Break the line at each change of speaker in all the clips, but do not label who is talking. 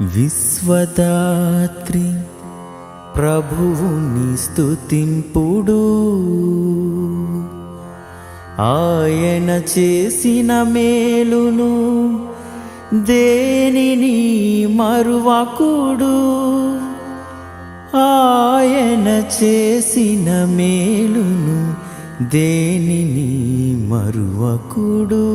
విశ్వదాత్రి ప్రభువుని స్తుతింపుడు. ఆయన చేసిన మేలును దేనిని మరువకుడు? ఆయన చేసిన మేలును దేనిని మరువకుడు?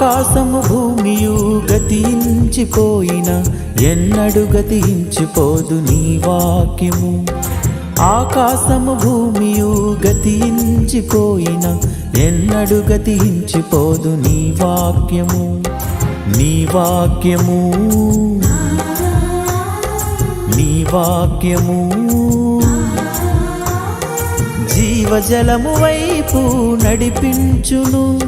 ఆకాశము భూమియు గతించిపోయిన ఎన్నడు గతించిపోదు నీ వాక్యము. ఆకాశము భూమియు గతించిపోయిన ఎన్నడు గతించిపోదు నీ వాక్యము. నీ వాక్యము. నీ వాక్యము. జీవజలము వైపు నడిపించును.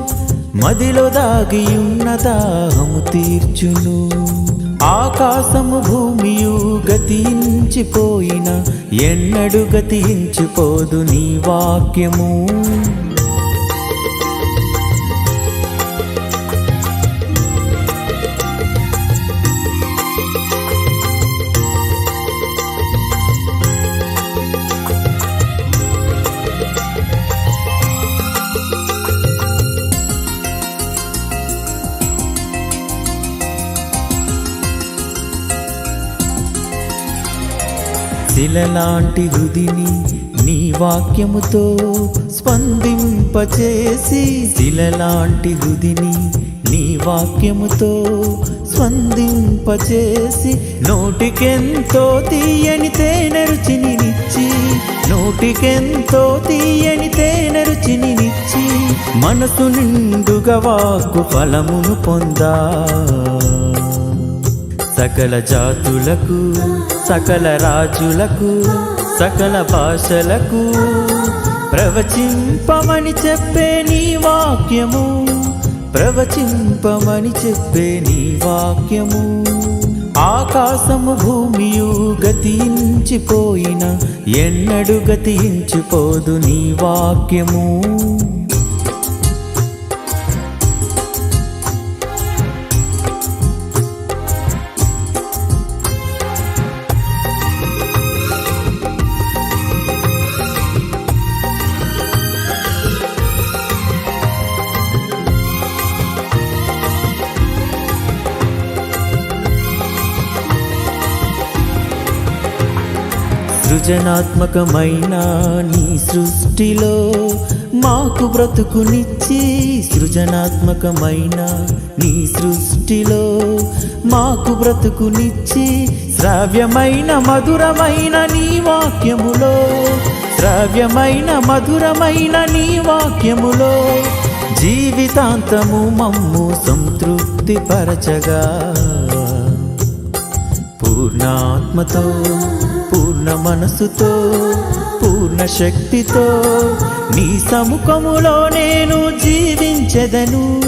మదిలో దాగియున్న దాహము తీర్చును. ఆకాశము భూమియు గతించిపోయిన ఎన్నడు గతించిపోదు నీ వాక్యము. శిలలాంటి హృదిని నీ వాక్యముతో స్పందింపచేసి శిలలాంటి హృదిని నీ వాక్యముతో స్పందింపచేసి నోటికెంతో తీయని తేనె చినినిచ్చి నోటికెంతో తీయని తేనె రుచిని మనసు నిండుగా వాక్కు ఫలమును పొందా. సకల జాతులకు సకల రాజులకు సకల భాషలకు ప్రవచింపమని చెప్పే నీ వాక్యము ప్రవచింపమని చెప్పే నీ వాక్యము. ఆకాశము భూమియు గతించిపోయిన ఎన్నడు గతించిపోదు నీ వాక్యము. సృజనాత్మకమైన నీ సృష్టిలో మాకు బ్రతుకునిచ్చి సృజనాత్మకమైన నీ సృష్టిలో మాకు బ్రతుకునిచ్చి శ్రావ్యమైన మధురమైన నీ వాక్యములో శ్రావ్యమైన మధురమైన నీ వాక్యములో జీవితాంతము మమ్ము సంతృప్తి పరచగా. పూర్ణాత్మతో పూర్ణ మనసుతో పూర్ణ శక్తితో నీ సముఖములో నేను జీవించెదను.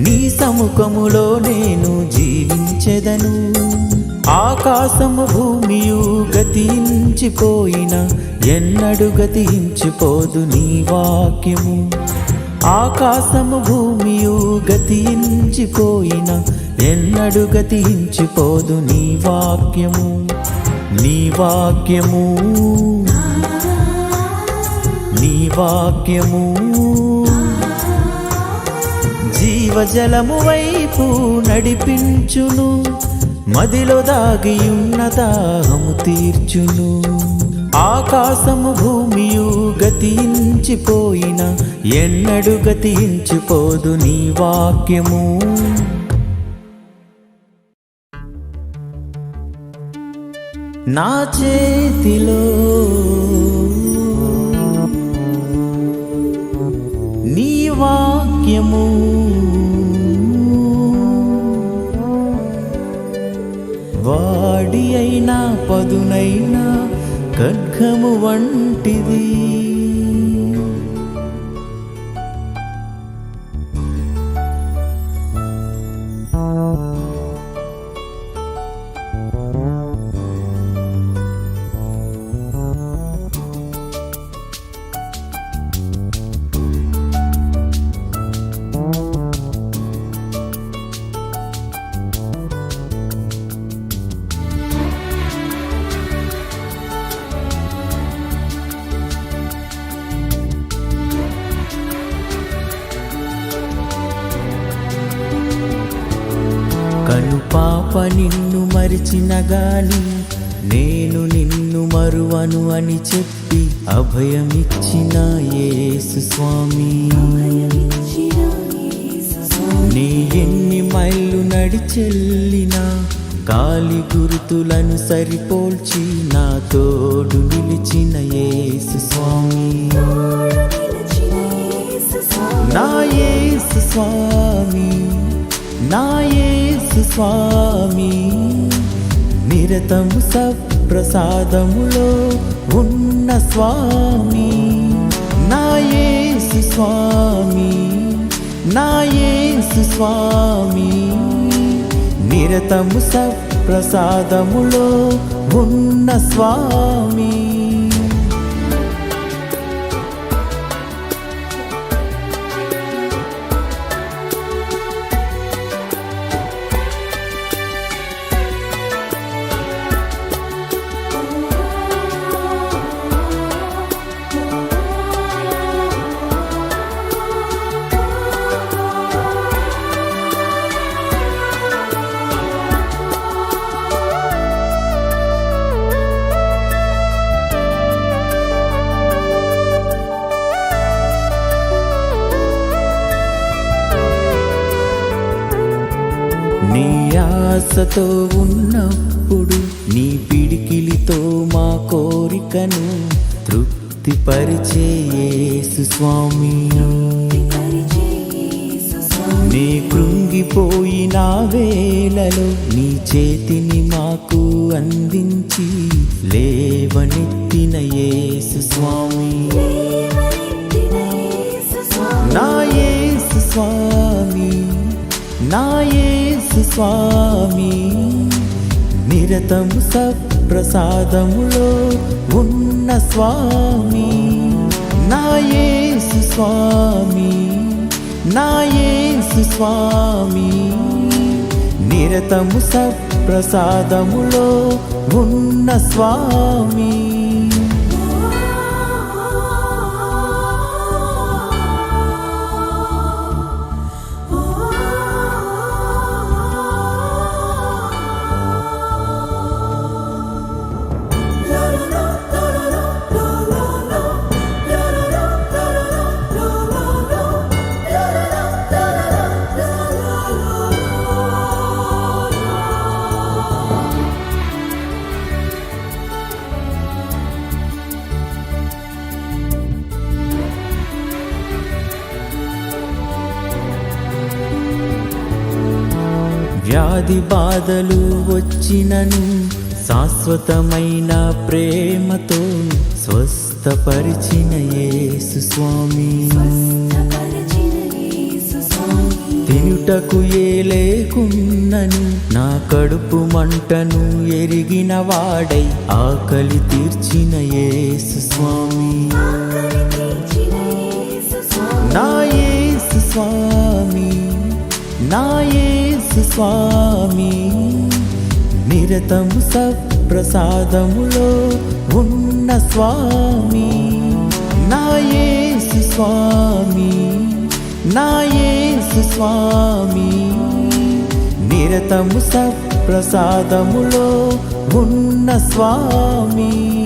నీ సముఖములో నేను జీవించెదను. ఆకాశము భూమియు గతించిపోయిన ఎన్నడు గతించిపోదు నీ వాక్యము. ఆకాశము భూమియు గతించిపోయిన ఎన్నడు గతించిపోదు నీ వాక్యము. నీ వాక్యము. నీ వాక్యము. జీవజలము వైపు నడిపించును. మదిలో దాగియున్న దాహము తీర్చును. ఆకాశము భూమియు గతించిపోయిన ఎన్నడు గతించిపోదు నీ వాక్యము. నా చేతిలో. నీ వాక్యము. వాడి అయినా పదునైనా ఖడ్గము వంటిది. నిన్ను గాలి నేను నిన్ను మరువను అని చెప్పి అభయమిచ్చిన యేసు స్వామి. నీ ఎన్ని మైళ్ళు నడిచెల్లినా కాలి గుర్తులను సరిపోల్చి నా తోడు స్వామి
నిలిచిన యేసు స్వామి.
నా యేసు స్వామి నా యేసు స్వామి. నిరతము సప్రసాదములో ఉన్న స్వామి. నాయేసు స్వామి. నాయేసు స్వామి. నిరతము సప్రసాదములో ఉన్న స్వామి. ఆశతో ఉన్నప్పుడు నీ పిడికిలితో మా కోరికను తృప్తిపరిచే యేసు స్వామి. నిరతము సప్రసాదములో ఉన్న స్వామి. నాయేసు స్వామి నాయేసు స్వామి. నిరతము సప్రసాదములో ఉన్న స్వామి. వ్యాధి బాధలు వచ్చినను శాశ్వతమైన ప్రేమతో స్వస్థపరిచిన యేసు స్వామి. తినుటకు ఏ లేకున్నను నా కడుపు మంటను ఎరిగిన వాడై ఆకలి తీర్చిన యేసు స్వామి.
నా యేసు స్వామి
నా యేసు యేసు స్వామి. నిరతము సప్రసాదములో ఉన్న స్వామి. నా యేసు స్వామి. నా యేసు స్వామి. నిరతము సప్రసాదములో ఉన్న స్వామి.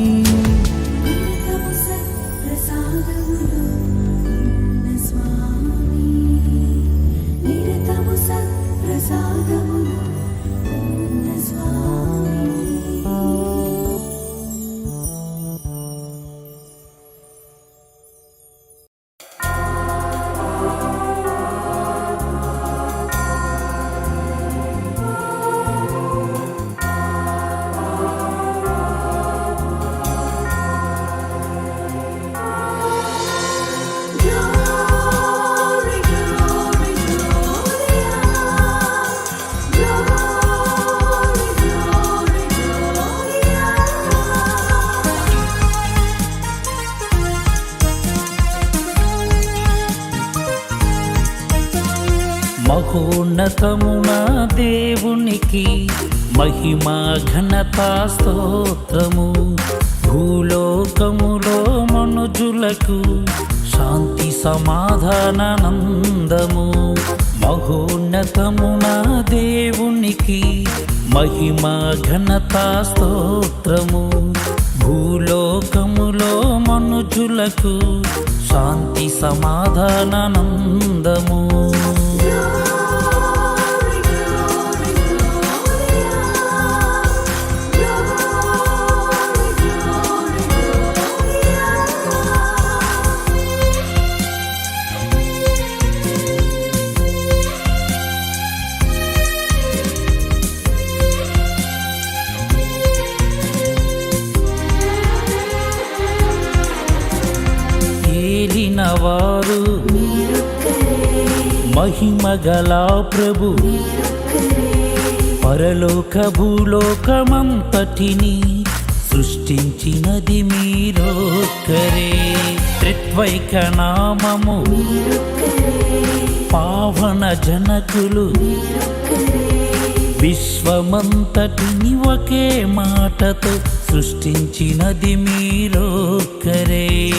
మహోన్నతమున దేవునికి మహిమా ఘనత స్తోత్రము. భూలోకములో మనుజులకు శాంతి సమాధానందము మహోన్నతమున దేవునికి మహిమా ఘనత స్తోత్రము. భూలోకములో మనుజులకు శాంతి సమాధానానందము. ఏలిన గలా ప్రభు. పరలోక భూలోకమంతటిని సృష్టించినది మీరొక్కరే. త్రిత్వైక నామము పావన జనకులు విశ్వమంతటిని ఒకే మాటతో సృష్టించినది మీరొక్కరే.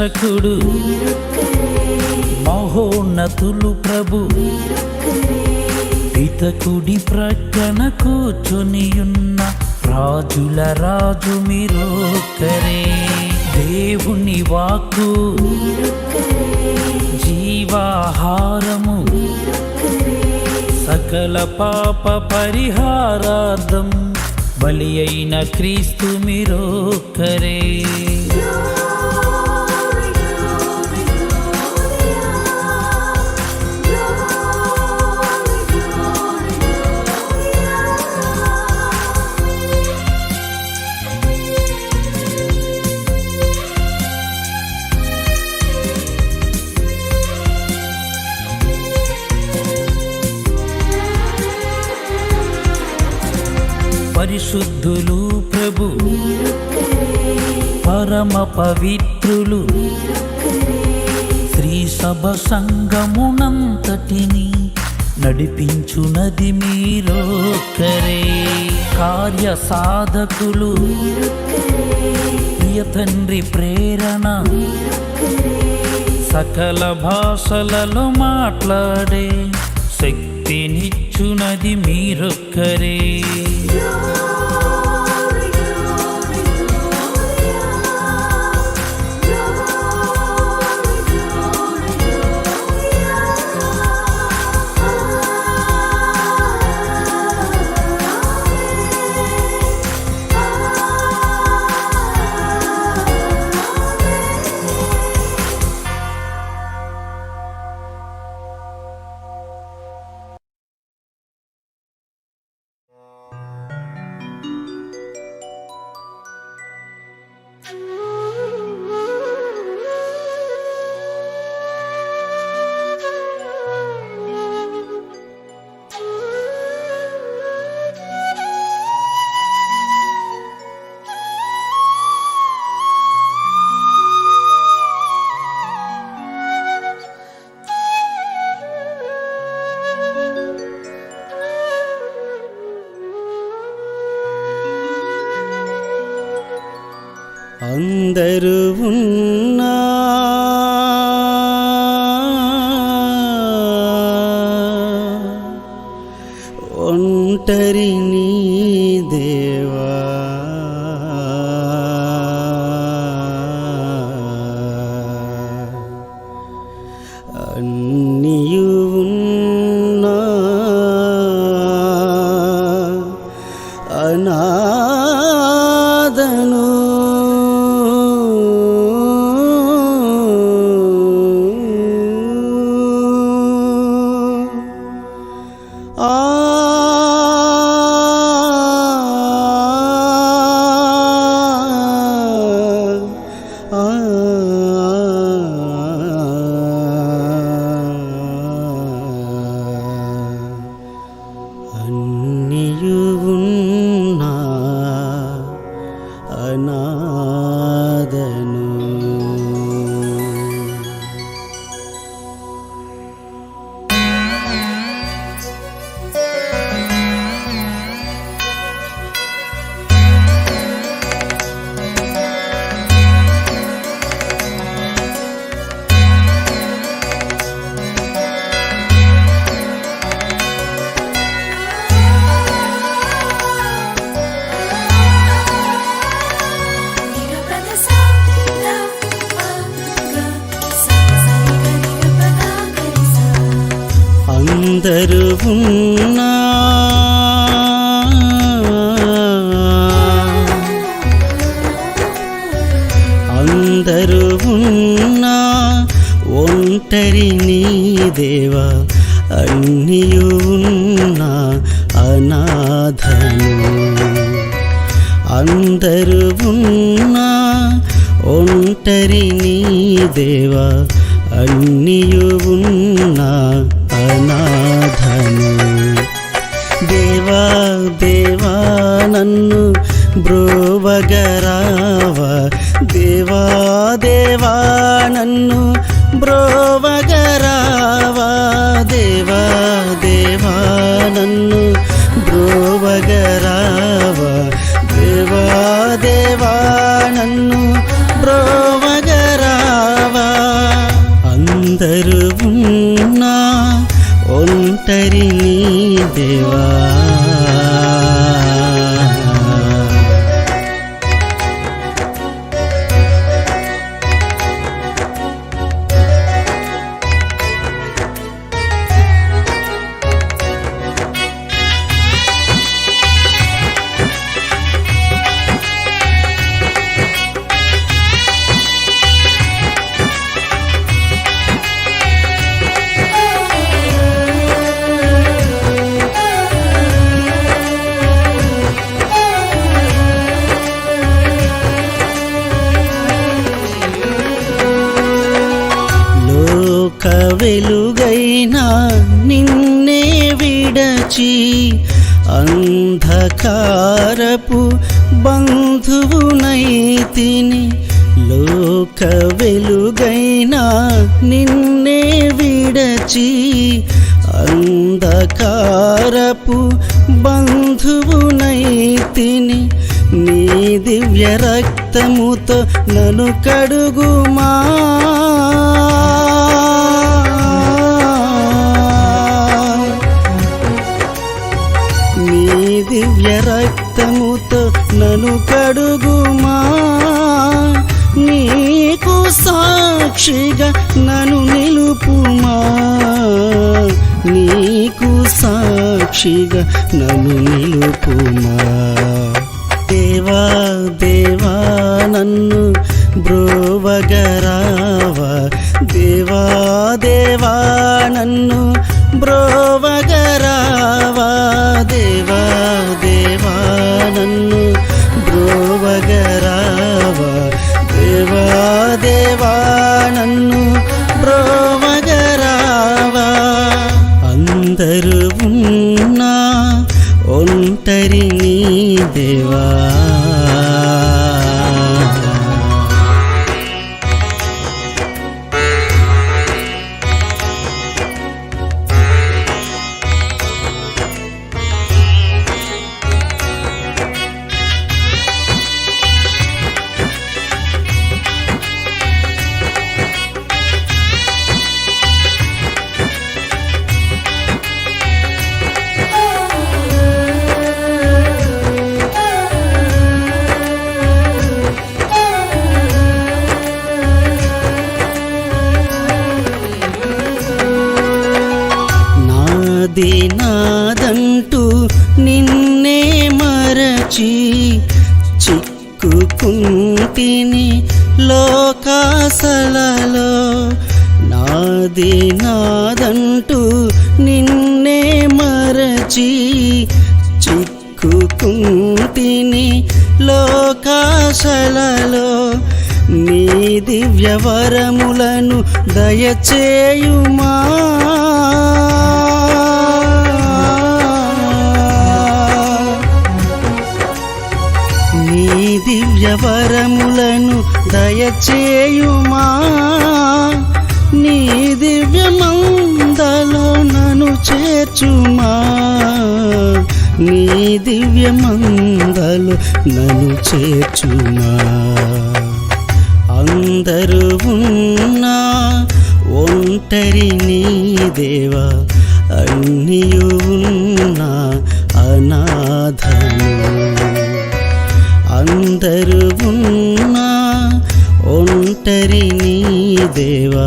రక్షకుడు. మహోన్నతులు ప్రభు. పితకుడి ప్రక్కన కూర్చొనియున్న రాజుల రాజు మీరొక్కరే. దేవుని వాక్కు. జీవాహారము. సకల పాప పరిహారార్థం. బలి అయిన క్రీస్తు మీరొక్కరే. పవిత్రులు. శ్రీ సభ సంగమునంతటిని నడిపించునది మీరొక్కరే. కార్య సాధకులు. ప్రియ తండ్రి ప్రేరణ. సకల భాషలలో మాట్లాడే శక్తినిచ్చునది మీరొక్కరే.
అందరూ ఉన్నా అందరూ ఉన్నా. అందరూ ఉన్నా. ఒంటరి నీ దేవా అన్నియు ఉన్నా అనాథను. అందరూ ఉన్నా ఒంటరి నీ దేవా అన్నియు ఉన్నా. నన్ను బ్రోవగరా లోక వెలుగైనా నిన్నే విడచి అంధకారపు బంధువునైతిని లోక వెలుగైనా నిన్నే విడచి అంధకారపు బంధువునైతిని నీ దివ్య రక్తముతో నను కడుగుమా? నీ దివ్య రక్తముతో నను కడుగుమా? నీకు సాక్షిగా నన్ను నిలుపుమా? నీకు సాక్షిగా నన్ను నిలుపుమా? దయచేయుమా నీ దివ్యవరములను దయచేయుమా? నీ దివ్యమందలో నన్ను చేర్చుమా? నీ దివ్యమందలు నన్ను చేర్చుమా? అందరూ ఉన్నా ఒంటరి నీ దేవా అన్నియు ఉన్నా అనాథను అందరూ ఉన్నా ఒంటరి నీ దేవా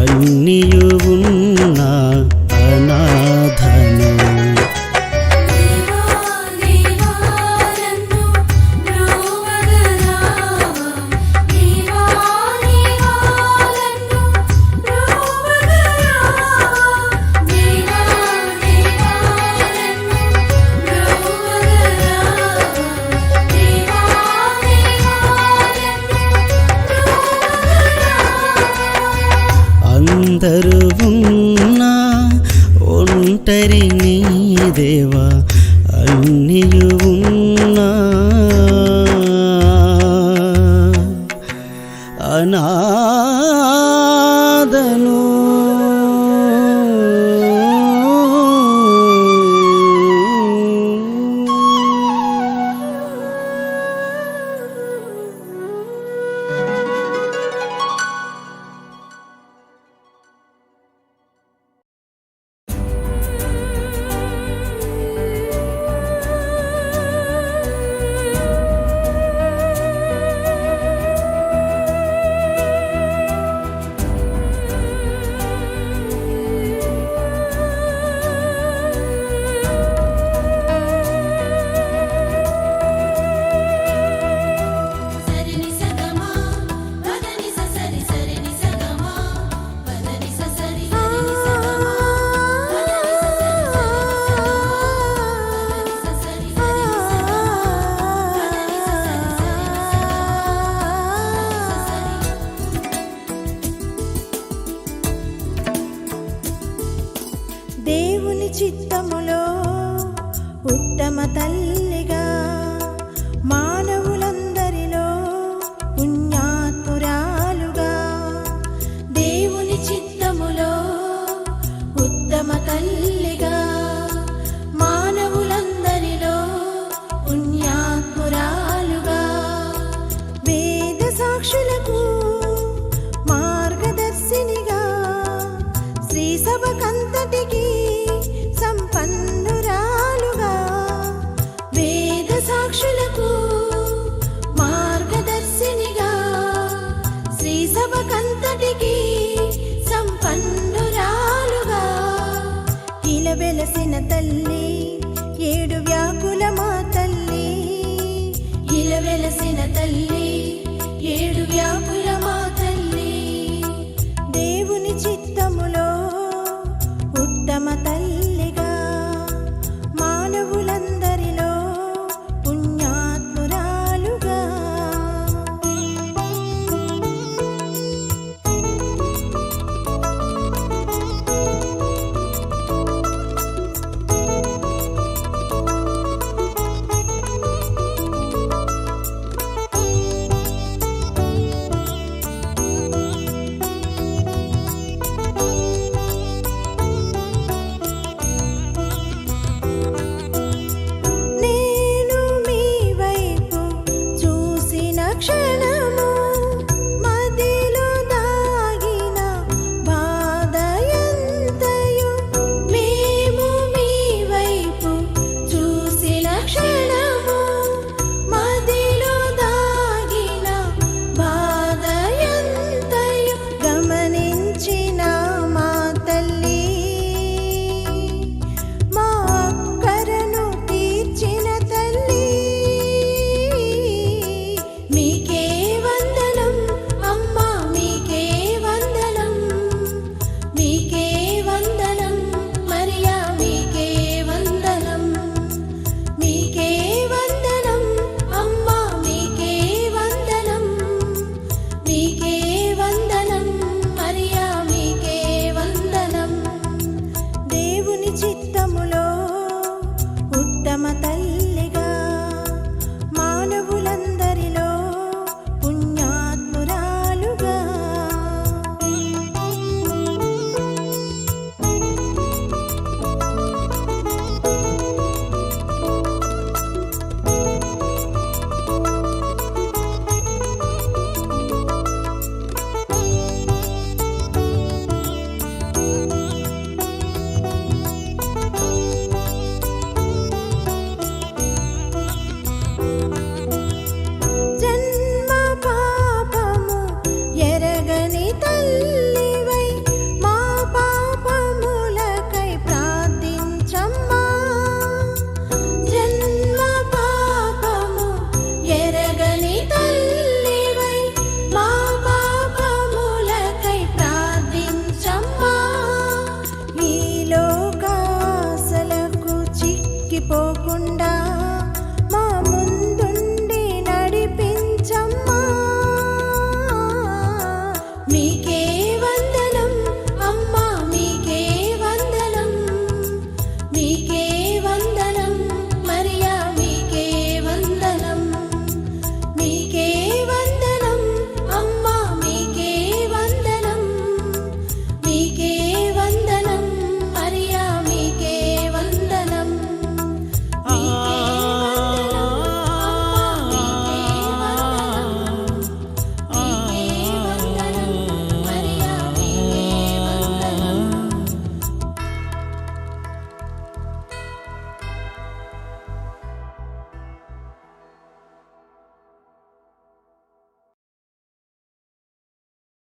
అన్నియు ఉన్నా